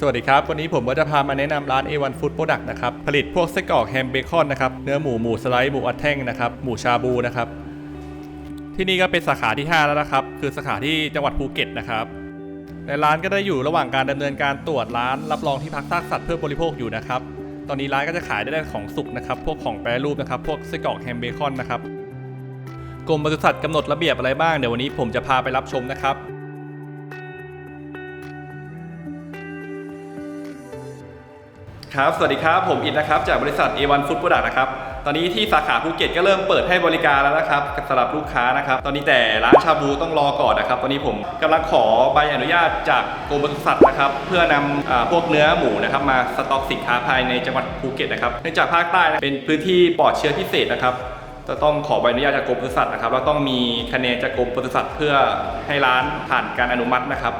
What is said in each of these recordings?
สวัสดีครับ วันนี้ผมก็จะพามาแนะนำร้าน A1 Food Product นะครับ ผลิตพวกไส้กรอกแฮมเบคอนนะครับ เนื้อหมูหมูสไลด์หมูอัดแท่งนะครับ หมูชาบูนะครับ ที่นี่ก็เป็นสาขาที่ 5 แล้วนะครับ คือสาขาที่จังหวัดภูเก็ตนะครับ ในร้านก็ได้อยู่ระหว่างการดำเนินการตรวจร้านรับรองที่พักซากสัตว์เพื่อบริโภคอยู่นะครับ ตอนนี้ร้านก็จะขายได้แต่ของสุกนะครับ พวกของแปรรูปนะครับ พวกไส้กรอกแฮมเบคอนนะครับ กรมปศุสัตว์กำหนดระเบียบอะไรบ้าง เดี๋ยววันนี้ผมจะพาไปรับชมนะครับ ครับ สวัสดีครับ ผมอินนะครับ จากบริษัท A1 Food Product นะครับ ตอนนี้ที่สาขาภูเก็ตก็เริ่มเปิดให้บริการแล้วนะครับสำหรับลูกค้านะครับ ตอนนี้แต่ร้านชาบูต้องรอก่อนนะครับ ตอนนี้ผมกำลังขอใบอนุญาตจากกรมปศุสัตว์นะครับ เพื่อนำอ่าพวกเนื้อหมูนะครับมาสต็อกสินค้าภายในจังหวัดภูเก็ตนะครับ เนื่องจากภาคใต้นะเป็นพื้นที่ปลอดเชื้อพิเศษนะครับจะต้องขอใบอนุญาตจากกรมปศุสัตว์นะครับ แล้วต้องมีคะแนนจากกรมปศุสัตว์เพื่อให้ร้านผ่านการอนุมัตินะครับ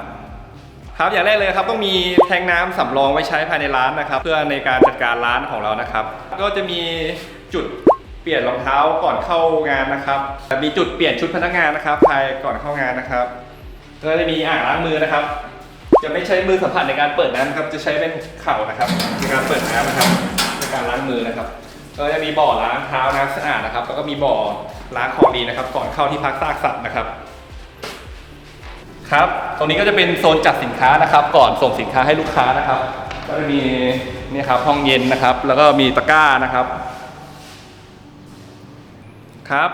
ครับอย่างแรกเลยครับต้องมีแทงน้ำสำรองไว้ใช้ภายในร้านนะครับ เพื่อในการจัดการร้านของเรานะครับ ก็จะมีจุดเปลี่ยนรองเท้าก่อนเข้างานนะครับมีจุดเปลี่ยนชุดพนักงานนะครับภายก่อนเข้างานนะครับ ก็จะมีอ่างล้างมือนะครับ จะไม่ใช้มือสัมผัสในการเปิดน้ำนครับ จะใช้เป็นเข่านะครับในการเปิดน้ำนะครับในการล้างมือนะครับก็จะมีบ่อล้างเท้าน้ำสะอาดนะครับแล้วก็มีบ่อล้างของดีนะครับ ก่อนเข้าที่พักซากสัตว์นะครับ ครับ ตรงนี้ก็จะเป็นโซนจัดสินค้านะครับ ก่อนส่งสินค้าให้ลูกค้านะครับ ก็จะมีนี่ครับห้องเย็นนะครับ แล้วก็มีตะกร้านะครับครับ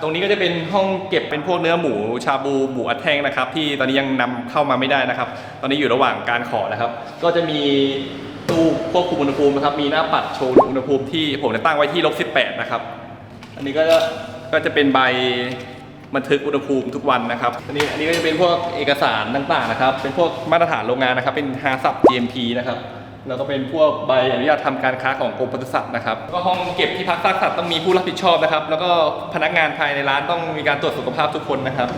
ตรงนี้ก็จะเป็นห้องเก็บเป็นพวกเนื้อหมูชาบูหมูอัดแท่งนะครับ ที่ตอนนี้ยังนำเข้ามาไม่ได้นะครับ ตอนนี้อยู่ระหว่างการขอนะครับ ก็จะมีตู้ควบคุมอุณหภูมินะครับ มีหน้าปัดโชว์อุณหภูมิที่ผมจะตั้งไว้ที่ลบ18นะครับ อันนี้ก็จะก็จะเป็นใบ บันทึกอุณหภูมิทุกวันนะครับอันนี้อันนี้ก็จะเป็นพวกเอกสารต่างๆนะครับ เป็นพวกมาตรฐานโรงงานนะครับ เป็นฮาซับ GMP นะครับแล้วก็เป็นพวกใบอนุญาตทำการค้าของกรมปศุสัตว์นะครับแล้วก็ห้องเก็บที่พักซากสัตว์ต้องมีผู้รับผิดชอบนะครับ แล้วก็พนักงานภายในร้านต้องมีการตรวจสุขภาพทุกคนนะครับ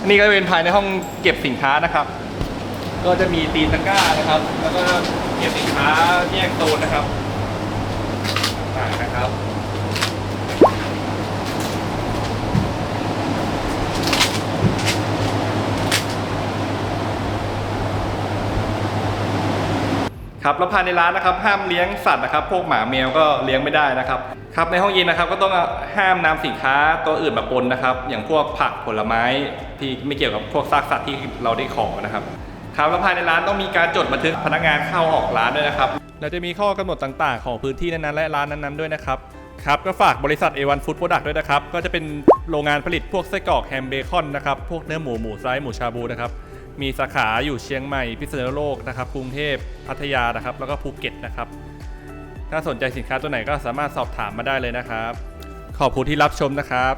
อันนี้ก็เป็นภายในห้องเก็บสินค้านะครับ ก็จะมีตีนตะกร้านะครับ แล้วก็เก็บสินค้าแยกโซนนะครับต่างนะครับ ครับแล้วภายในร้านนะครับห้ามเลี้ยงสัตว์นะครับ พวกหมาแมวก็เลี้ยงไม่ได้นะครับครับในห้องเย็นนะครับก็ต้องห้ามนำสินค้าตัวอื่นมาปนนะครับ อย่างพวกผักผลไม้ที่ไม่เกี่ยวกับพวกซากสัตว์ที่เราได้ขอนะครับครับแล้วภายในร้านต้องมีการจดบันทึกพนักงานเข้าออกร้านด้วยนะครับเราจะมีข้อกำหนดต่างๆ ของพื้นที่นั้นๆและร้านนั้นๆด้วยนะครับครับก็ฝากบริษัท A1 Food Product ด้วยนะครับ ก็จะเป็นโรงงานผลิตพวกไส้กรอกแฮมเบคอนนะครับ พวกเนื้อหมูหมูไซส์หมูชาบูนะครับ มีสาขาอยู่เชียงใหม่พิษณุโลกนะครับกรุงเทพพัทยานะครับ แล้วก็ภูเก็ตนะครับ ถ้าสนใจสินค้าตัวไหนก็สามารถสอบถามมาได้เลยนะครับ ขอบคุณที่รับชมนะครับ